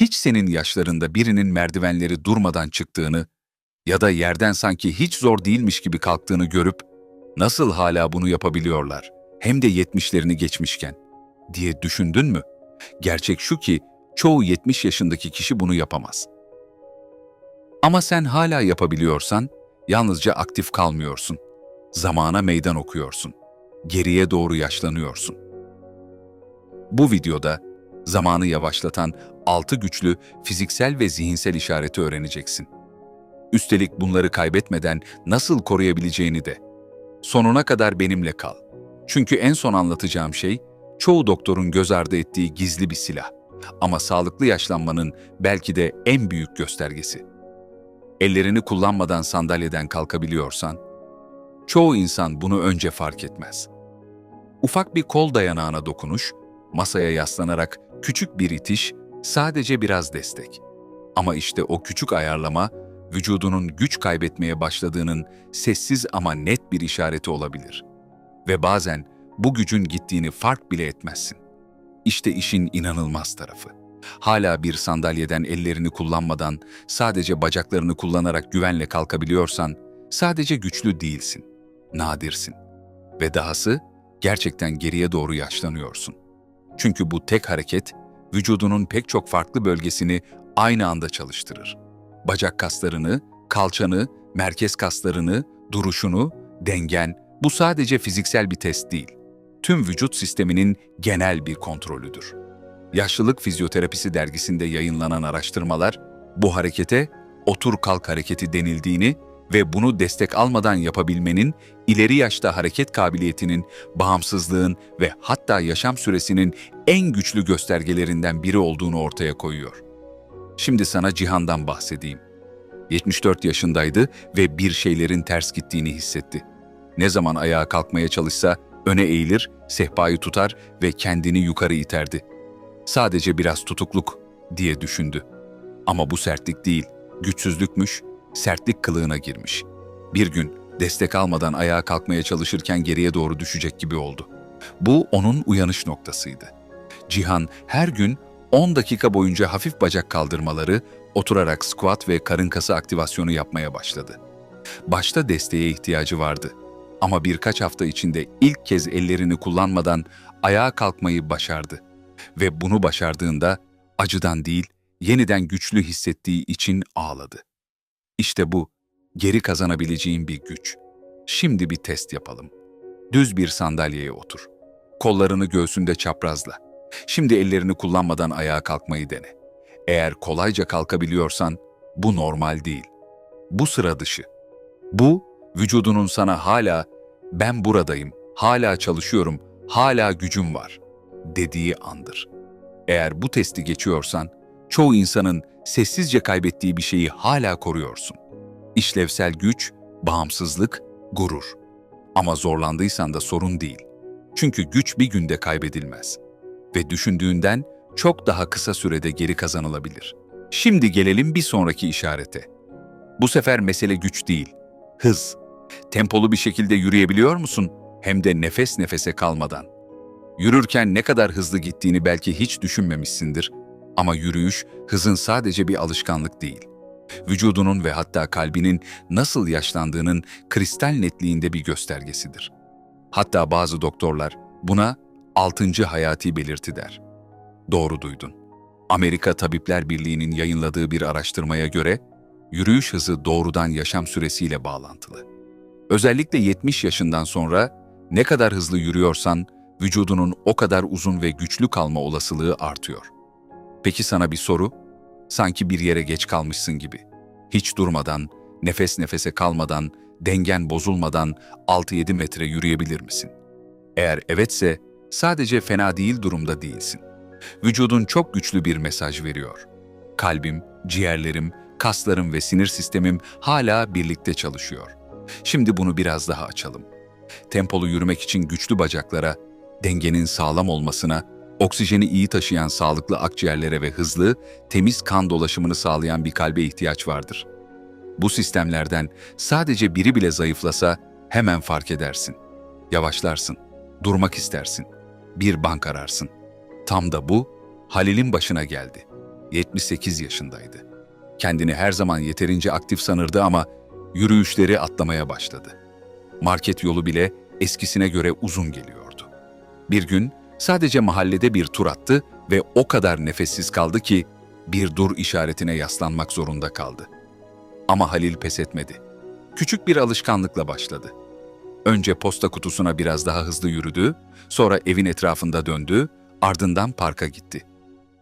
hiç senin yaşlarında birinin merdivenleri durmadan çıktığını ya da yerden sanki hiç zor değilmiş gibi kalktığını görüp nasıl hala bunu yapabiliyorlar hem de 70'lerini geçmişken diye düşündün mü? Gerçek şu ki çoğu 70 yaşındaki kişi bunu yapamaz. Ama sen hala yapabiliyorsan yalnızca aktif kalmıyorsun. Zamana meydan okuyorsun. Geriye doğru yaşlanıyorsun. Bu videoda zamanı yavaşlatan 6 güçlü fiziksel ve zihinsel işareti öğreneceksin. Üstelik bunları kaybetmeden nasıl koruyabileceğini de. Sonuna kadar benimle kal. Çünkü en son anlatacağım şey çoğu doktorun göz ardı ettiği gizli bir silah. Ama sağlıklı yaşlanmanın belki de en büyük göstergesi. Ellerini kullanmadan sandalyeden kalkabiliyorsan, çoğu insan bunu önce fark etmez. Ufak bir kol dayanağına dokunuş, masaya yaslanarak küçük bir itiş, sadece biraz destek. Ama işte o küçük ayarlama, vücudunun güç kaybetmeye başladığının sessiz ama net bir işareti olabilir. Ve bazen bu gücün gittiğini fark bile etmezsin. İşte işin inanılmaz tarafı. Hala bir sandalyeden ellerini kullanmadan, sadece bacaklarını kullanarak güvenle kalkabiliyorsan, sadece güçlü değilsin, nadirsin. Ve dahası, gerçekten geriye doğru yaşlanıyorsun. Çünkü bu tek hareket, vücudunun pek çok farklı bölgesini aynı anda çalıştırır. Bacak kaslarını, kalçanı, merkez kaslarını, duruşunu, dengen, bu sadece fiziksel bir test değil. Tüm vücut sisteminin genel bir kontrolüdür. Yaşlılık Fizyoterapisi dergisinde yayınlanan araştırmalar, bu harekete otur kalk hareketi denildiğini ve bunu destek almadan yapabilmenin ileri yaşta hareket kabiliyetinin, bağımsızlığın ve hatta yaşam süresinin en güçlü göstergelerinden biri olduğunu ortaya koyuyor. Şimdi sana Cihan'dan bahsedeyim. 74 yaşındaydı ve bir şeylerin ters gittiğini hissetti. Ne zaman ayağa kalkmaya çalışsa öne eğilir, sehpayı tutar ve kendini yukarı iterdi. Sadece biraz tutukluk diye düşündü. Ama bu sertlik değil, güçsüzlükmüş, sertlik kılığına girmiş. Bir gün destek almadan ayağa kalkmaya çalışırken geriye doğru düşecek gibi oldu. Bu onun uyanış noktasıydı. Cihan her gün 10 dakika boyunca hafif bacak kaldırmaları, oturarak squat ve karın kası aktivasyonu yapmaya başladı. Başta desteğe ihtiyacı vardı. Ama birkaç hafta içinde ilk kez ellerini kullanmadan ayağa kalkmayı başardı. Ve bunu başardığında acıdan değil, yeniden güçlü hissettiği için ağladı. İşte bu, geri kazanabileceğin bir güç. Şimdi bir test yapalım. Düz bir sandalyeye otur. Kollarını göğsünde çaprazla. Şimdi ellerini kullanmadan ayağa kalkmayı dene. Eğer kolayca kalkabiliyorsan bu normal değil. Bu sıra dışı. Bu vücudunun sana hala ben buradayım, hala çalışıyorum, hala gücüm var dediği andır. Eğer bu testi geçiyorsan çoğu insanın sessizce kaybettiği bir şeyi hala koruyorsun. İşlevsel güç, bağımsızlık, gurur. Ama zorlandıysan da sorun değil. Çünkü güç bir günde kaybedilmez ve düşündüğünden çok daha kısa sürede geri kazanılabilir. Şimdi gelelim bir sonraki işarete. Bu sefer mesele güç değil, hız. Tempolu bir şekilde yürüyebiliyor musun? Hem de nefes nefese kalmadan. Yürürken ne kadar hızlı gittiğini belki hiç düşünmemişsindir ama yürüyüş hızın sadece bir alışkanlık değil. Vücudunun ve hatta kalbinin nasıl yaşlandığının kristal netliğinde bir göstergesidir. Hatta bazı doktorlar buna altıncı hayati belirti der. Doğru duydun. Amerika Tabipler Birliği'nin yayınladığı bir araştırmaya göre yürüyüş hızı doğrudan yaşam süresiyle bağlantılı. Özellikle 70 yaşından sonra ne kadar hızlı yürüyorsan vücudunun o kadar uzun ve güçlü kalma olasılığı artıyor. Peki sana bir soru? Sanki bir yere geç kalmışsın gibi. Hiç durmadan, nefes nefese kalmadan, dengen bozulmadan 6-7 metre yürüyebilir misin? Eğer evetse sadece fena değil durumda değilsin. Vücudun çok güçlü bir mesaj veriyor. Kalbim, ciğerlerim, kaslarım ve sinir sistemim hala birlikte çalışıyor. Şimdi bunu biraz daha açalım. Tempolu yürümek için güçlü bacaklara, dengenin sağlam olmasına, oksijeni iyi taşıyan sağlıklı akciğerlere ve hızlı, temiz kan dolaşımını sağlayan bir kalbe ihtiyaç vardır. Bu sistemlerden sadece biri bile zayıflasa hemen fark edersin. Yavaşlarsın, durmak istersin, bir bank ararsın. Tam da bu Halil'in başına geldi. 78 yaşındaydı. Kendini her zaman yeterince aktif sanırdı ama yürüyüşleri atlamaya başladı. Market yolu bile eskisine göre uzun geliyordu. Bir gün sadece mahallede bir tur attı ve o kadar nefessiz kaldı ki bir dur işaretine yaslanmak zorunda kaldı. Ama Halil pes etmedi. Küçük bir alışkanlıkla başladı. Önce posta kutusuna biraz daha hızlı yürüdü, sonra evin etrafında döndü, ardından parka gitti.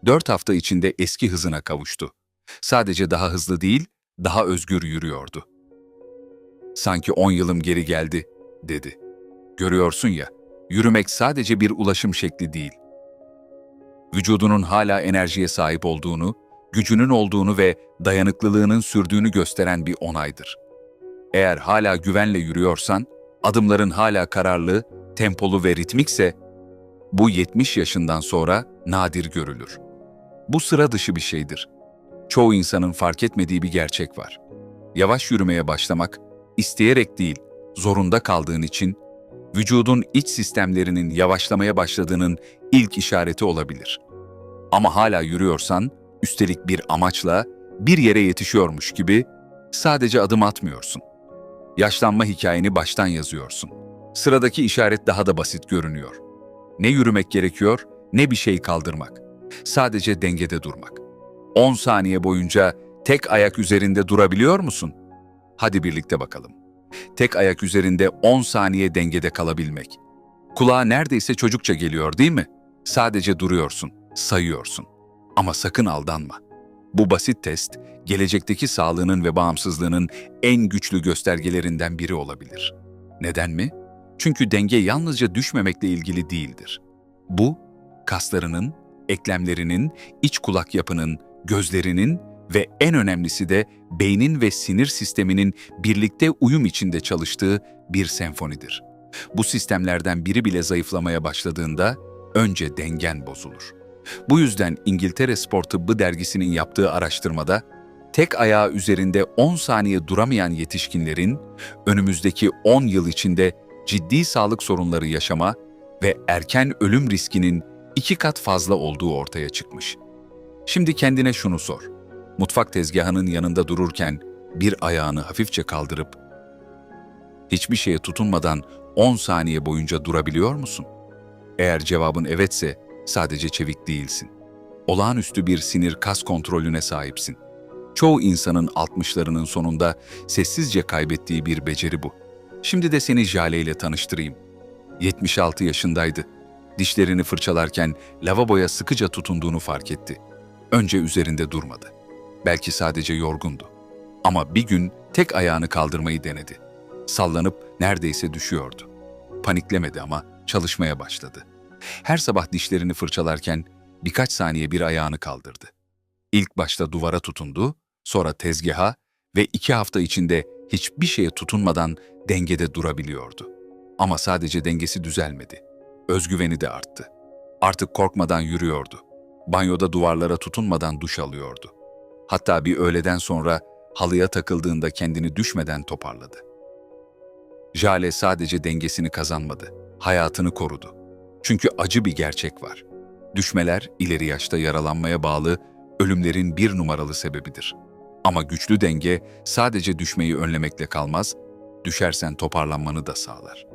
Dört hafta içinde eski hızına kavuştu. Sadece daha hızlı değil, daha özgür yürüyordu. Sanki on yılım geri geldi, dedi. Görüyorsun ya, yürümek sadece bir ulaşım şekli değil. Vücudunun hala enerjiye sahip olduğunu, gücünün olduğunu ve dayanıklılığının sürdüğünü gösteren bir onaydır. Eğer hala güvenle yürüyorsan, adımların hala kararlı, tempolu ve ritmikse, bu 70 yaşından sonra nadir görülür. Bu sıra dışı bir şeydir. Çoğu insanın fark etmediği bir gerçek var. Yavaş yürümeye başlamak, isteyerek değil, zorunda kaldığın için, vücudun iç sistemlerinin yavaşlamaya başladığının ilk işareti olabilir. Ama hala yürüyorsan, üstelik bir amaçla, bir yere yetişiyormuş gibi sadece adım atmıyorsun. Yaşlanma hikayeni baştan yazıyorsun. Sıradaki işaret daha da basit görünüyor. Ne yürümek gerekiyor, ne bir şey kaldırmak. Sadece dengede durmak. 10 saniye boyunca tek ayak üzerinde durabiliyor musun? Hadi birlikte bakalım. Tek ayak üzerinde 10 saniye dengede kalabilmek. Kulağa neredeyse çocukça geliyor değil mi? Sadece duruyorsun, sayıyorsun. Ama sakın aldanma. Bu basit test, gelecekteki sağlığının ve bağımsızlığının en güçlü göstergelerinden biri olabilir. Neden mi? Çünkü denge yalnızca düşmemekle ilgili değildir. Bu, kaslarının, eklemlerinin, iç kulak yapının, gözlerinin ve en önemlisi de beynin ve sinir sisteminin birlikte uyum içinde çalıştığı bir senfonidir. Bu sistemlerden biri bile zayıflamaya başladığında önce dengen bozulur. Bu yüzden İngiltere Spor Tıbbı dergisinin yaptığı araştırmada tek ayağı üzerinde 10 saniye duramayan yetişkinlerin önümüzdeki 10 yıl içinde ciddi sağlık sorunları yaşama ve erken ölüm riskinin iki kat fazla olduğu ortaya çıkmış. Şimdi kendine şunu sor. Mutfak tezgahının yanında dururken bir ayağını hafifçe kaldırıp hiçbir şeye tutunmadan 10 saniye boyunca durabiliyor musun? Eğer cevabın evetse sadece çevik değilsin. Olağanüstü bir sinir kas kontrolüne sahipsin. Çoğu insanın 60'larının sonunda sessizce kaybettiği bir beceri bu. Şimdi de seni Jale ile tanıştırayım. 76 yaşındaydı. Dişlerini fırçalarken lavaboya sıkıca tutunduğunu fark etti. Önce üzerinde durmadı. Belki sadece yorgundu. Ama bir gün tek ayağını kaldırmayı denedi. Sallanıp neredeyse düşüyordu. Paniklemedi ama çalışmaya başladı. Her sabah dişlerini fırçalarken birkaç saniye bir ayağını kaldırdı. İlk başta duvara tutundu, sonra tezgaha ve iki hafta içinde hiçbir şeye tutunmadan dengede durabiliyordu. Ama sadece dengesi düzelmedi. Özgüveni de arttı. Artık korkmadan yürüyordu. Banyoda duvarlara tutunmadan duş alıyordu. Hatta bir öğleden sonra halıya takıldığında kendini düşmeden toparladı. Jale sadece dengesini kazanmadı, hayatını korudu. Çünkü acı bir gerçek var. Düşmeler ileri yaşta yaralanmaya bağlı ölümlerin bir numaralı sebebidir. Ama güçlü denge sadece düşmeyi önlemekle kalmaz, düşersen toparlanmanı da sağlar.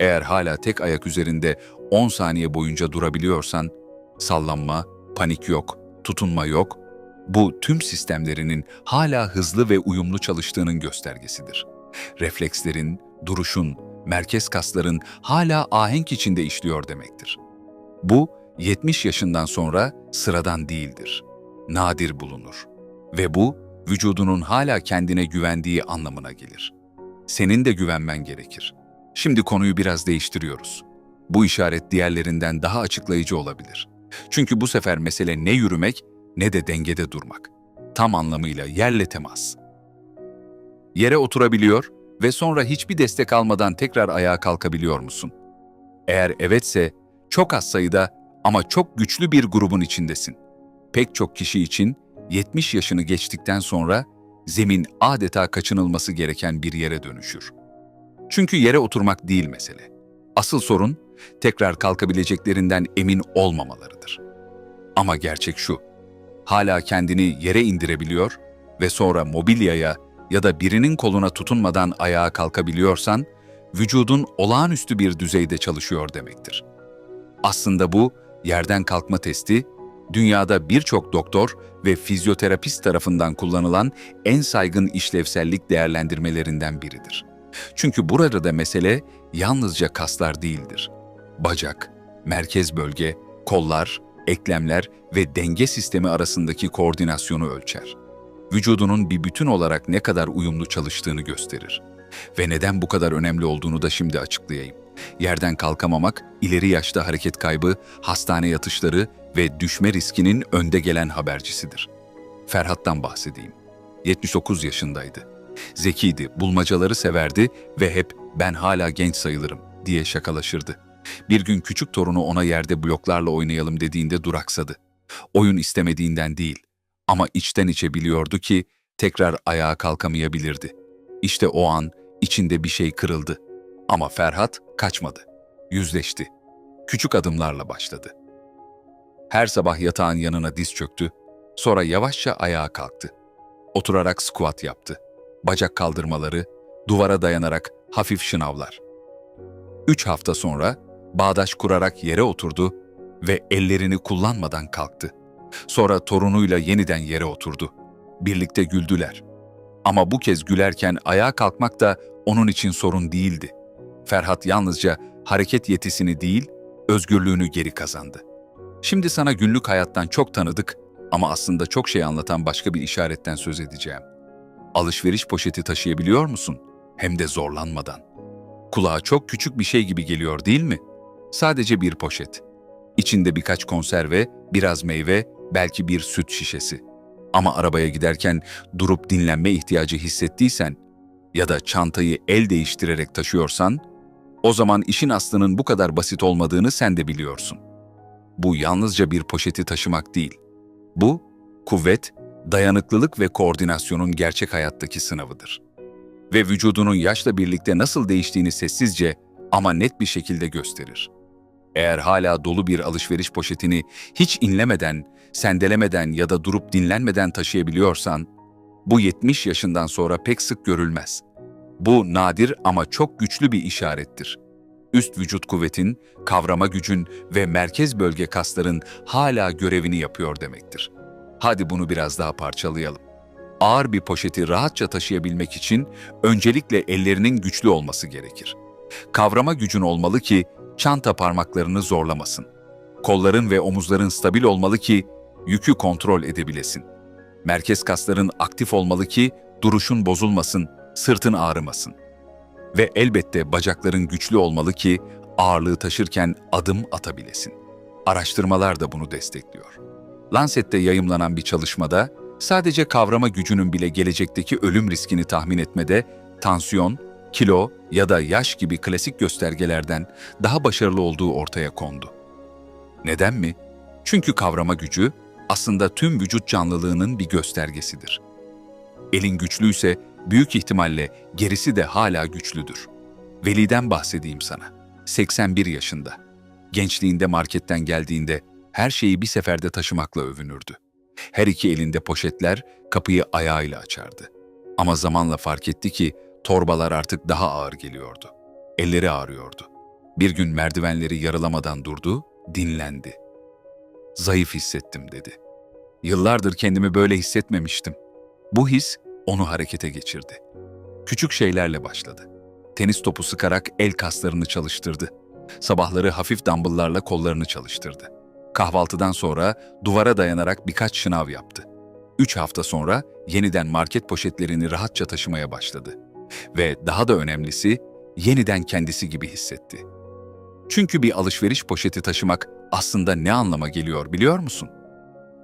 Eğer hala tek ayak üzerinde 10 saniye boyunca durabiliyorsan, sallanma, panik yok, tutunma yok, bu tüm sistemlerinin hala hızlı ve uyumlu çalıştığının göstergesidir. Reflekslerin, duruşun, merkez kasların hala ahenk içinde işliyor demektir. Bu, 70 yaşından sonra sıradan değildir. Nadir bulunur. Ve bu, vücudunun hala kendine güvendiği anlamına gelir. Senin de güvenmen gerekir. Şimdi konuyu biraz değiştiriyoruz. Bu işaret diğerlerinden daha açıklayıcı olabilir. Çünkü bu sefer mesele ne yürümek ne de dengede durmak. Tam anlamıyla yerle temas. Yere oturabiliyor ve sonra hiçbir destek almadan tekrar ayağa kalkabiliyor musun? Eğer evetse çok az sayıda ama çok güçlü bir grubun içindesin. Pek çok kişi için 70 yaşını geçtikten sonra zemin adeta kaçınılması gereken bir yere dönüşür. Çünkü yere oturmak değil mesele. Asıl sorun tekrar kalkabileceklerinden emin olmamalarıdır. Ama gerçek şu, hala kendini yere indirebiliyor ve sonra mobilyaya ya da birinin koluna tutunmadan ayağa kalkabiliyorsan, vücudun olağanüstü bir düzeyde çalışıyor demektir. Aslında bu yerden kalkma testi, dünyada birçok doktor ve fizyoterapist tarafından kullanılan en saygın işlevsellik değerlendirmelerinden biridir. Çünkü burada da mesele yalnızca kaslar değildir. Bacak, merkez bölge, kollar, eklemler ve denge sistemi arasındaki koordinasyonu ölçer. Vücudunun bir bütün olarak ne kadar uyumlu çalıştığını gösterir. Ve neden bu kadar önemli olduğunu da şimdi açıklayayım. Yerden kalkamamak, ileri yaşta hareket kaybı, hastane yatışları ve düşme riskinin önde gelen habercisidir. Ferhat'tan bahsedeyim. 79 yaşındaydı. Zekiydi, bulmacaları severdi ve hep ben hala genç sayılırım diye şakalaşırdı. Bir gün küçük torunu ona yerde bloklarla oynayalım dediğinde duraksadı. Oyun istemediğinden değil ama içten içe biliyordu ki tekrar ayağa kalkamayabilirdi. İşte o an içinde bir şey kırıldı. Ama Ferhat kaçmadı. Yüzleşti. Küçük adımlarla başladı. Her sabah yatağın yanına diz çöktü, sonra yavaşça ayağa kalktı. Oturarak squat yaptı. Bacak kaldırmaları, duvara dayanarak hafif şınavlar. Üç hafta sonra bağdaş kurarak yere oturdu ve ellerini kullanmadan kalktı. Sonra torunuyla yeniden yere oturdu. Birlikte güldüler. Ama bu kez gülerken ayağa kalkmak da onun için sorun değildi. Ferhat yalnızca hareket yetisini değil, özgürlüğünü geri kazandı. Şimdi sana günlük hayattan çok tanıdık ama aslında çok şey anlatan başka bir işaretten söz edeceğim. Alışveriş poşeti taşıyabiliyor musun? Hem de zorlanmadan. Kulağa çok küçük bir şey gibi geliyor değil mi? Sadece bir poşet. İçinde birkaç konserve, biraz meyve, belki bir süt şişesi. Ama arabaya giderken durup dinlenme ihtiyacı hissettiysen ya da çantayı el değiştirerek taşıyorsan, o zaman işin aslının bu kadar basit olmadığını sen de biliyorsun. Bu yalnızca bir poşeti taşımak değil. Bu, kuvvet, dayanıklılık ve koordinasyonun gerçek hayattaki sınavıdır. Ve vücudunun yaşla birlikte nasıl değiştiğini sessizce ama net bir şekilde gösterir. Eğer hala dolu bir alışveriş poşetini hiç inlemeden, sendelemeden ya da durup dinlenmeden taşıyabiliyorsan, bu 70 yaşından sonra pek sık görülmez. Bu nadir ama çok güçlü bir işarettir. Üst vücut kuvvetin, kavrama gücün ve merkez bölge kasların hala görevini yapıyor demektir. Hadi bunu biraz daha parçalayalım. Ağır bir poşeti rahatça taşıyabilmek için öncelikle ellerinin güçlü olması gerekir. Kavrama gücün olmalı ki çanta parmaklarını zorlamasın. Kolların ve omuzların stabil olmalı ki yükü kontrol edebilesin. Merkez kasların aktif olmalı ki duruşun bozulmasın, sırtın ağrımasın. Ve elbette bacakların güçlü olmalı ki ağırlığı taşırken adım atabilesin. Araştırmalar da bunu destekliyor. Lancet'te yayımlanan bir çalışmada sadece kavrama gücünün bile gelecekteki ölüm riskini tahmin etmede tansiyon, kilo ya da yaş gibi klasik göstergelerden daha başarılı olduğu ortaya kondu. Neden mi? Çünkü kavrama gücü aslında tüm vücut canlılığının bir göstergesidir. Elin güçlüyse büyük ihtimalle gerisi de hala güçlüdür. Veli'den bahsedeyim sana. 81 yaşında. Gençliğinde marketten geldiğinde her şeyi bir seferde taşımakla övünürdü. Her iki elinde poşetler kapıyı ayağıyla açardı. Ama zamanla fark etti ki torbalar artık daha ağır geliyordu. Elleri ağrıyordu. Bir gün merdivenleri yarılamadan durdu, dinlendi. Zayıf hissettim dedi. Yıllardır kendimi böyle hissetmemiştim. Bu his onu harekete geçirdi. Küçük şeylerle başladı. Tenis topu sıkarak el kaslarını çalıştırdı. Sabahları hafif dumbbell'larla kollarını çalıştırdı. Kahvaltıdan sonra duvara dayanarak birkaç şınav yaptı. Üç hafta sonra yeniden market poşetlerini rahatça taşımaya başladı. Ve daha da önemlisi, yeniden kendisi gibi hissetti. Çünkü bir alışveriş poşeti taşımak aslında ne anlama geliyor biliyor musun?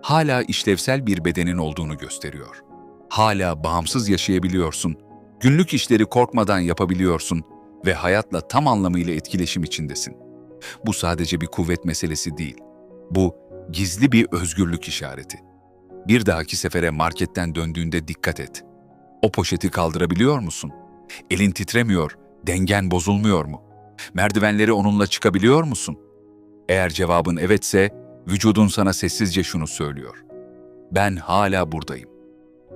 Hala işlevsel bir bedenin olduğunu gösteriyor. Hala bağımsız yaşayabiliyorsun, günlük işleri korkmadan yapabiliyorsun ve hayatla tam anlamıyla etkileşim içindesin. Bu sadece bir kuvvet meselesi değil. Bu gizli bir özgürlük işareti. Bir dahaki sefere marketten döndüğünde dikkat et. O poşeti kaldırabiliyor musun? Elin titremiyor, dengen bozulmuyor mu? Merdivenleri onunla çıkabiliyor musun? Eğer cevabın evetse, vücudun sana sessizce şunu söylüyor. Ben hala buradayım.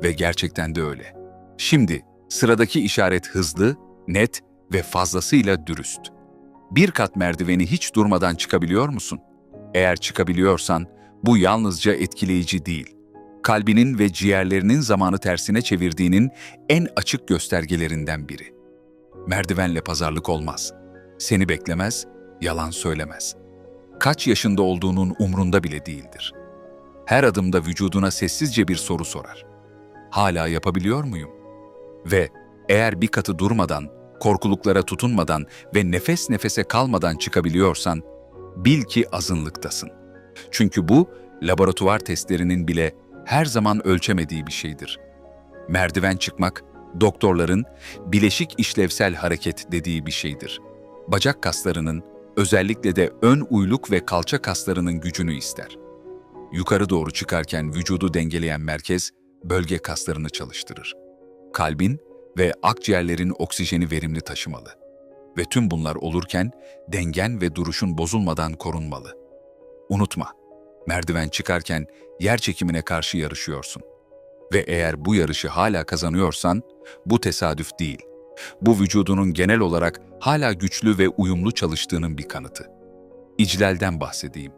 Ve gerçekten de öyle. Şimdi sıradaki işaret hızlı, net ve fazlasıyla dürüst. Bir kat merdiveni hiç durmadan çıkabiliyor musun? Eğer çıkabiliyorsan bu yalnızca etkileyici değil. Kalbinin ve ciğerlerinin zamanı tersine çevirdiğinin en açık göstergelerinden biri. Merdivenle pazarlık olmaz. Seni beklemez, yalan söylemez. Kaç yaşında olduğunun umrunda bile değildir. Her adımda vücuduna sessizce bir soru sorar. Hala yapabiliyor muyum? Ve eğer bir katı durmadan, korkuluklara tutunmadan ve nefes nefese kalmadan çıkabiliyorsan, bil ki azınlıktasın. Çünkü bu, laboratuvar testlerinin bile her zaman ölçemediği bir şeydir. Merdiven çıkmak, doktorların bileşik işlevsel hareket dediği bir şeydir. Bacak kaslarının, özellikle de ön uyluk ve kalça kaslarının gücünü ister. Yukarı doğru çıkarken vücudu dengeleyen merkez, bölge kaslarını çalıştırır. Kalbin ve akciğerlerin oksijeni verimli taşımalı. Ve tüm bunlar olurken dengen ve duruşun bozulmadan korunmalı. Unutma, merdiven çıkarken yer çekimine karşı yarışıyorsun. Ve eğer bu yarışı hala kazanıyorsan, bu tesadüf değil. Bu vücudunun genel olarak hala güçlü ve uyumlu çalıştığının bir kanıtı. İclal'den bahsedeyim.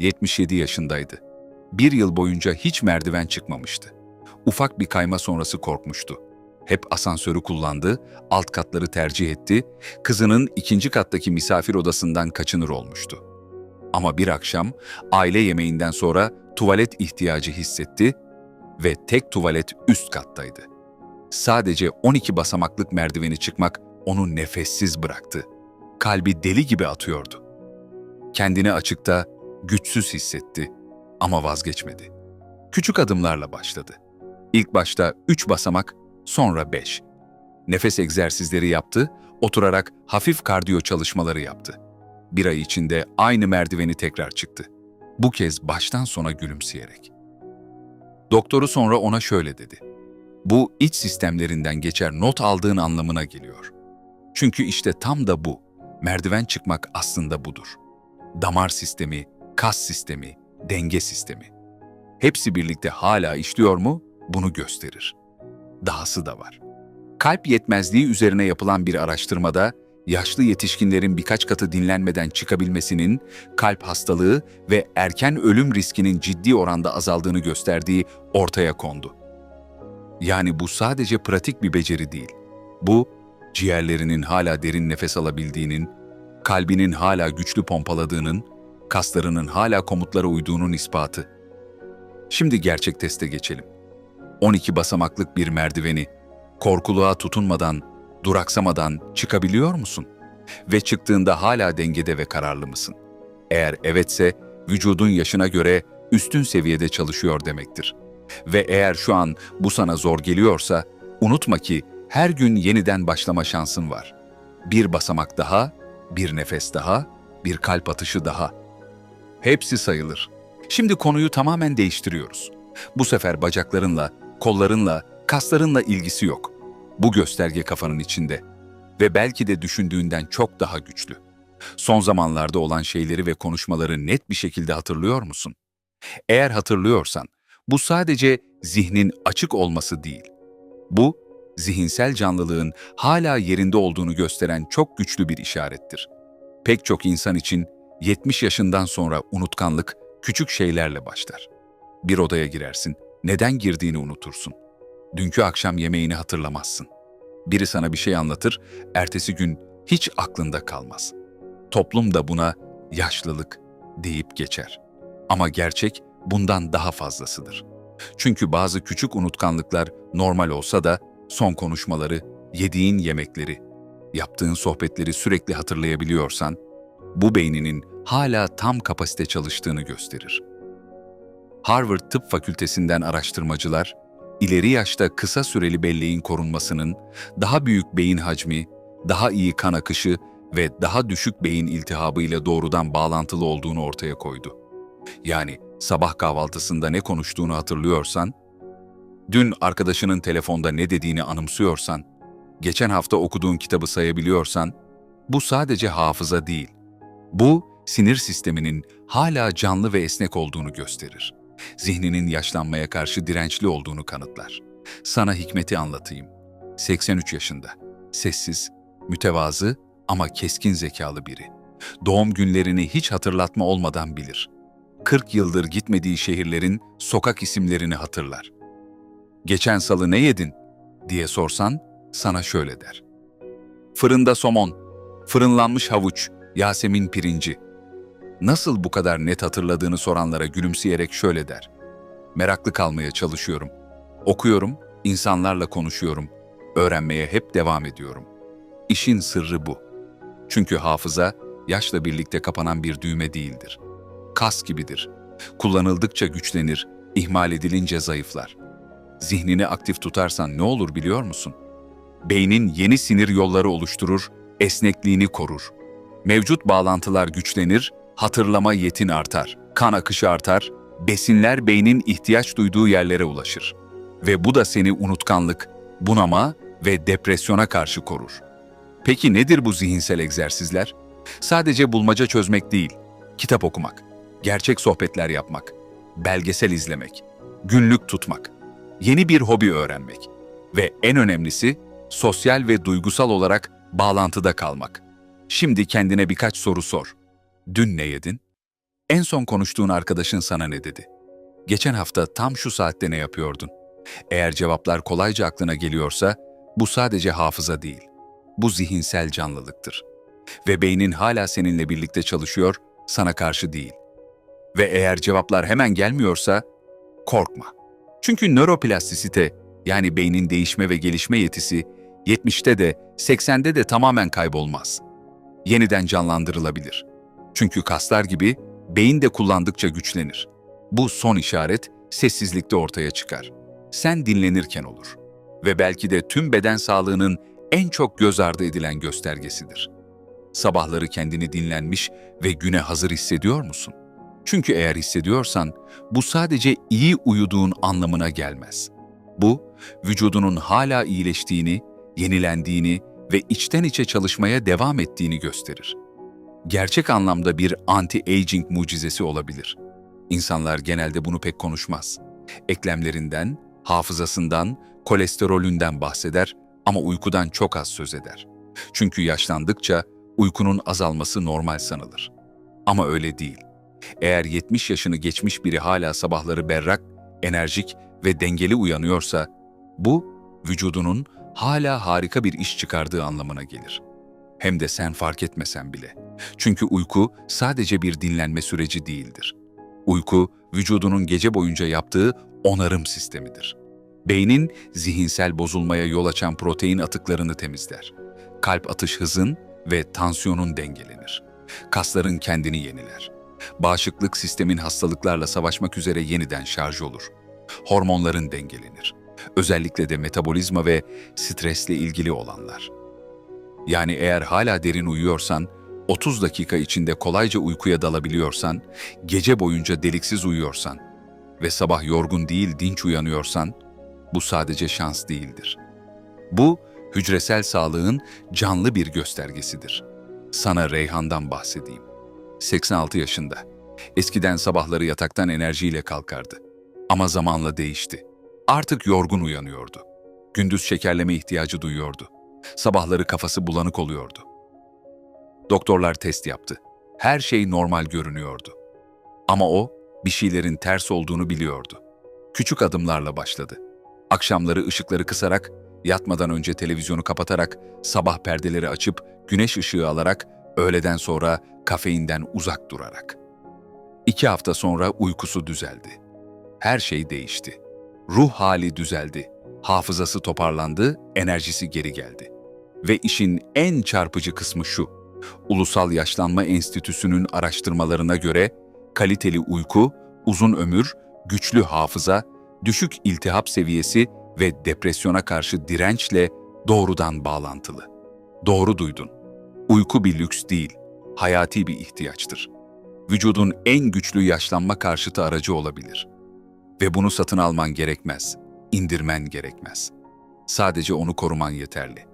77 yaşındaydı. Bir yıl boyunca hiç merdiven çıkmamıştı. Ufak bir kayma sonrası korkmuştu. Hep asansörü kullandı, alt katları tercih etti, kızının ikinci kattaki misafir odasından kaçınır olmuştu. Ama bir akşam aile yemeğinden sonra tuvalet ihtiyacı hissetti ve tek tuvalet üst kattaydı. Sadece 12 basamaklık merdiveni çıkmak onu nefessiz bıraktı. Kalbi deli gibi atıyordu. Kendini açıkta güçsüz hissetti ama vazgeçmedi. Küçük adımlarla başladı. İlk başta 3 basamak, sonra 5. Nefes egzersizleri yaptı, oturarak hafif kardiyo çalışmaları yaptı. Bir ay içinde aynı merdiveni tekrar çıktı. Bu kez baştan sona gülümseyerek. Doktoru sonra ona şöyle dedi. Bu iç sistemlerinden geçer not aldığın anlamına geliyor. Çünkü işte tam da bu. Merdiven çıkmak aslında budur. Damar sistemi, kas sistemi, denge sistemi. Hepsi birlikte hala işliyor mu? Bunu gösterir. Dahası da var. Kalp yetmezliği üzerine yapılan bir araştırmada yaşlı yetişkinlerin birkaç katı dinlenmeden çıkabilmesinin kalp hastalığı ve erken ölüm riskinin ciddi oranda azaldığını gösterdiği ortaya kondu. Yani bu sadece pratik bir beceri değil. Bu, ciğerlerinin hala derin nefes alabildiğinin, kalbinin hala güçlü pompaladığının, kaslarının hala komutlara uyduğunun ispatı. Şimdi gerçek teste geçelim. 12 basamaklık bir merdiveni, korkuluğa tutunmadan, duraksamadan çıkabiliyor musun? Ve çıktığında hala dengede ve kararlı mısın? Eğer evetse, vücudun yaşına göre üstün seviyede çalışıyor demektir. Ve eğer şu an bu sana zor geliyorsa, unutma ki her gün yeniden başlama şansın var. Bir basamak daha, bir nefes daha, bir kalp atışı daha. Hepsi sayılır. Şimdi konuyu tamamen değiştiriyoruz. Bu sefer bacaklarınla, kollarınla, kaslarınla ilgisi yok. Bu gösterge kafanın içinde ve belki de düşündüğünden çok daha güçlü. Son zamanlarda olan şeyleri ve konuşmaları net bir şekilde hatırlıyor musun? Eğer hatırlıyorsan, bu sadece zihnin açık olması değil. Bu, zihinsel canlılığın hala yerinde olduğunu gösteren çok güçlü bir işarettir. Pek çok insan için 70 yaşından sonra unutkanlık küçük şeylerle başlar. Bir odaya girersin, neden girdiğini unutursun. Dünkü akşam yemeğini hatırlamazsın. Biri sana bir şey anlatır, ertesi gün hiç aklında kalmaz. Toplum da buna yaşlılık deyip geçer. Ama gerçek bundan daha fazlasıdır. Çünkü bazı küçük unutkanlıklar normal olsa da son konuşmaları, yediğin yemekleri, yaptığın sohbetleri sürekli hatırlayabiliyorsan, bu beyninin hala tam kapasite çalıştığını gösterir. Harvard Tıp Fakültesinden araştırmacılar, ileri yaşta kısa süreli belleğin korunmasının daha büyük beyin hacmi, daha iyi kan akışı ve daha düşük beyin iltihabı ile doğrudan bağlantılı olduğunu ortaya koydu. Yani sabah kahvaltısında ne konuştuğunu hatırlıyorsan, dün arkadaşının telefonda ne dediğini anımsıyorsan, geçen hafta okuduğun kitabı sayabiliyorsan, bu sadece hafıza değil. Bu, sinir sisteminin hala canlı ve esnek olduğunu gösterir. Zihninin yaşlanmaya karşı dirençli olduğunu kanıtlar. Sana hikmeti anlatayım. 83 yaşında, sessiz, mütevazı ama keskin zekalı biri. Doğum günlerini hiç hatırlatma olmadan bilir. 40 yıldır gitmediği şehirlerin sokak isimlerini hatırlar. Geçen salı ne yedin diye sorsan sana şöyle der. Fırında somon, fırınlanmış havuç, Yasemin pirinci. Nasıl bu kadar net hatırladığını soranlara gülümseyerek şöyle der. Meraklı kalmaya çalışıyorum. Okuyorum, insanlarla konuşuyorum. Öğrenmeye hep devam ediyorum. İşin sırrı bu. Çünkü hafıza yaşla birlikte kapanan bir düğme değildir. Kas gibidir. Kullanıldıkça güçlenir, ihmal edilince zayıflar. Zihnini aktif tutarsan ne olur biliyor musun? Beynin yeni sinir yolları oluşturur, esnekliğini korur. Mevcut bağlantılar güçlenir, hatırlama yetin artar, kan akışı artar, besinler beynin ihtiyaç duyduğu yerlere ulaşır. Ve bu da seni unutkanlık, bunama ve depresyona karşı korur. Peki nedir bu zihinsel egzersizler? Sadece bulmaca çözmek değil, kitap okumak, gerçek sohbetler yapmak, belgesel izlemek, günlük tutmak, yeni bir hobi öğrenmek ve en önemlisi sosyal ve duygusal olarak bağlantıda kalmak. Şimdi kendine birkaç soru sor. Dün ne yedin? En son konuştuğun arkadaşın sana ne dedi? Geçen hafta tam şu saatte ne yapıyordun? Eğer cevaplar kolayca aklına geliyorsa, bu sadece hafıza değil. Bu zihinsel canlılıktır. Ve beynin hala seninle birlikte çalışıyor, sana karşı değil. Ve eğer cevaplar hemen gelmiyorsa, korkma. Çünkü nöroplastisite, yani beynin değişme ve gelişme yetisi, 70'te de 80'de de tamamen kaybolmaz. Yeniden canlandırılabilir. Çünkü kaslar gibi beyin de kullandıkça güçlenir. Bu son işaret sessizlikte ortaya çıkar. Sen dinlenirken olur. Ve belki de tüm beden sağlığının en çok göz ardı edilen göstergesidir. Sabahları kendini dinlenmiş ve güne hazır hissediyor musun? Çünkü eğer hissediyorsan bu sadece iyi uyuduğun anlamına gelmez. Bu, vücudunun hala iyileştiğini, yenilendiğini ve içten içe çalışmaya devam ettiğini gösterir. Gerçek anlamda bir anti-aging mucizesi olabilir. İnsanlar genelde bunu pek konuşmaz. Eklemlerinden, hafızasından, kolesterolünden bahseder ama uykudan çok az söz eder. Çünkü yaşlandıkça uykunun azalması normal sanılır. Ama öyle değil. Eğer 70 yaşını geçmiş biri hala sabahları berrak, enerjik ve dengeli uyanıyorsa, bu vücudunun hala harika bir iş çıkardığı anlamına gelir. Hem de sen fark etmesen bile. Çünkü uyku sadece bir dinlenme süreci değildir. Uyku, vücudunun gece boyunca yaptığı onarım sistemidir. Beynin zihinsel bozulmaya yol açan protein atıklarını temizler. Kalp atış hızın ve tansiyonun dengelenir. Kasların kendini yeniler. Bağışıklık sistemin hastalıklarla savaşmak üzere yeniden şarj olur. Hormonların dengelenir. Özellikle de metabolizma ve stresle ilgili olanlar. Yani eğer hala derin uyuyorsan, 30 dakika içinde kolayca uykuya dalabiliyorsan, gece boyunca deliksiz uyuyorsan ve sabah yorgun değil dinç uyanıyorsan, bu sadece şans değildir. Bu, hücresel sağlığın canlı bir göstergesidir. Sana Reyhan'dan bahsedeyim. 86 yaşında. Eskiden sabahları yataktan enerjiyle kalkardı. Ama zamanla değişti. Artık yorgun uyanıyordu. Gündüz şekerleme ihtiyacı duyuyordu. Sabahları kafası bulanık oluyordu. Doktorlar test yaptı. Her şey normal görünüyordu. Ama o bir şeylerin ters olduğunu biliyordu. Küçük adımlarla başladı. Akşamları ışıkları kısarak, yatmadan önce televizyonu kapatarak, sabah perdeleri açıp güneş ışığı alarak, öğleden sonra kafeinden uzak durarak. İki hafta sonra uykusu düzeldi. Her şey değişti. Ruh hali düzeldi. Hafızası toparlandı, enerjisi geri geldi. Ve işin en çarpıcı kısmı şu. Ulusal Yaşlanma Enstitüsü'nün araştırmalarına göre kaliteli uyku, uzun ömür, güçlü hafıza, düşük iltihap seviyesi ve depresyona karşı dirençle doğrudan bağlantılı. Doğru duydun. Uyku bir lüks değil, hayati bir ihtiyaçtır. Vücudun en güçlü yaşlanma karşıtı aracı olabilir. Ve bunu satın alman gerekmez, indirmen gerekmez. Sadece onu koruman yeterli.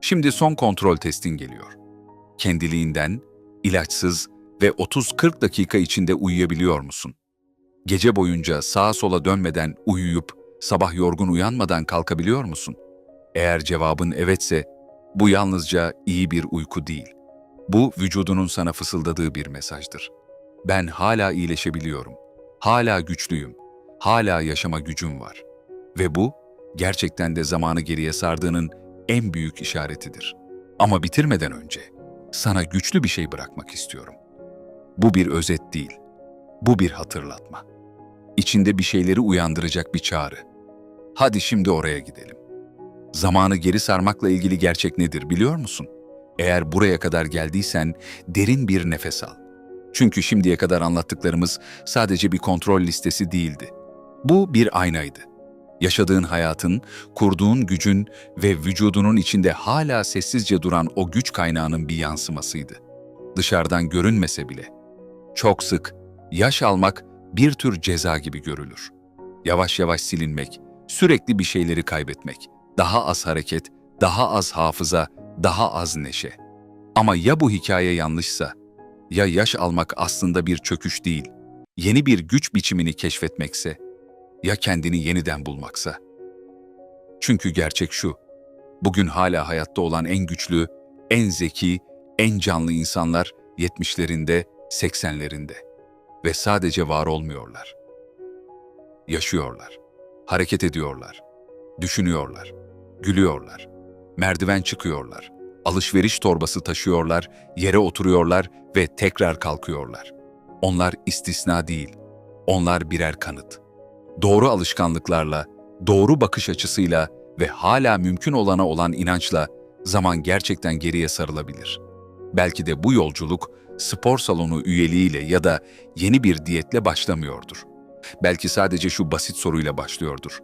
Şimdi son kontrol testin geliyor. Kendiliğinden, ilaçsız ve 30-40 dakika içinde uyuyabiliyor musun? Gece boyunca sağa sola dönmeden uyuyup sabah yorgun uyanmadan kalkabiliyor musun? Eğer cevabın evetse, bu yalnızca iyi bir uyku değil. Bu vücudunun sana fısıldadığı bir mesajdır. Ben hala iyileşebiliyorum. Hala güçlüyüm. Hala yaşama gücüm var. Ve bu gerçekten de zamanı geriye sardığının en büyük işaretidir. Ama bitirmeden önce sana güçlü bir şey bırakmak istiyorum. Bu bir özet değil. Bu bir hatırlatma. İçinde bir şeyleri uyandıracak bir çağrı. Hadi şimdi oraya gidelim. Zamanı geri sarmakla ilgili gerçek nedir biliyor musun? Eğer buraya kadar geldiysen derin bir nefes al. Çünkü şimdiye kadar anlattıklarımız sadece bir kontrol listesi değildi. Bu bir aynaydı. Yaşadığın hayatın, kurduğun gücün ve vücudunun içinde hala sessizce duran o güç kaynağının bir yansımasıydı. Dışarıdan görünmese bile. Çok sık yaş almak bir tür ceza gibi görülür. Yavaş yavaş silinmek, sürekli bir şeyleri kaybetmek, daha az hareket, daha az hafıza, daha az neşe. Ama ya bu hikaye yanlışsa, ya yaş almak aslında bir çöküş değil, yeni bir güç biçimini keşfetmekse, ya kendini yeniden bulmaksa. Çünkü gerçek şu, bugün hala hayatta olan en güçlü, en zeki, en canlı insanlar 70'lerinde, 80'lerinde ve sadece var olmuyorlar. Yaşıyorlar, hareket ediyorlar, düşünüyorlar, gülüyorlar, merdiven çıkıyorlar, alışveriş torbası taşıyorlar, yere oturuyorlar ve tekrar kalkıyorlar. Onlar istisna değil, onlar birer kanıt. Doğru alışkanlıklarla, doğru bakış açısıyla ve hala mümkün olana olan inançla zaman gerçekten geriye sarılabilir. Belki de bu yolculuk spor salonu üyeliğiyle ya da yeni bir diyetle başlamıyordur. Belki sadece şu basit soruyla başlıyordur.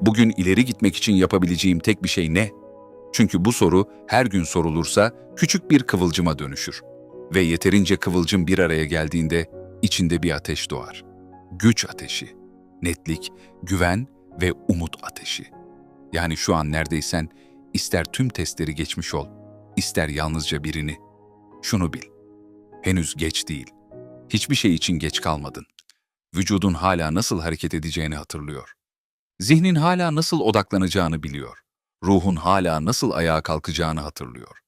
Bugün ileri gitmek için yapabileceğim tek bir şey ne? Çünkü bu soru her gün sorulursa küçük bir kıvılcıma dönüşür. Ve yeterince kıvılcım bir araya geldiğinde içinde bir ateş doğar. Güç ateşi, netlik, güven ve umut ateşi. Yani şu an neredeysen ister tüm testleri geçmiş ol, ister yalnızca birini. Şunu bil, henüz geç değil. Hiçbir şey için geç kalmadın. Vücudun hala nasıl hareket edeceğini hatırlıyor. Zihnin hala nasıl odaklanacağını biliyor. Ruhun hala nasıl ayağa kalkacağını hatırlıyor.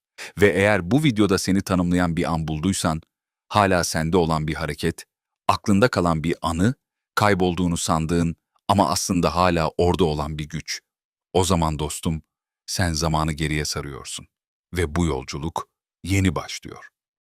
Ve eğer bu videoda seni tanımlayan bir an bulduysan, hala sende olan bir hareket, aklında kalan bir anı, kaybolduğunu sandığın ama aslında hala orada olan bir güç. O zaman dostum, sen zamanı geriye sarıyorsun. Ve bu yolculuk yeni başlıyor.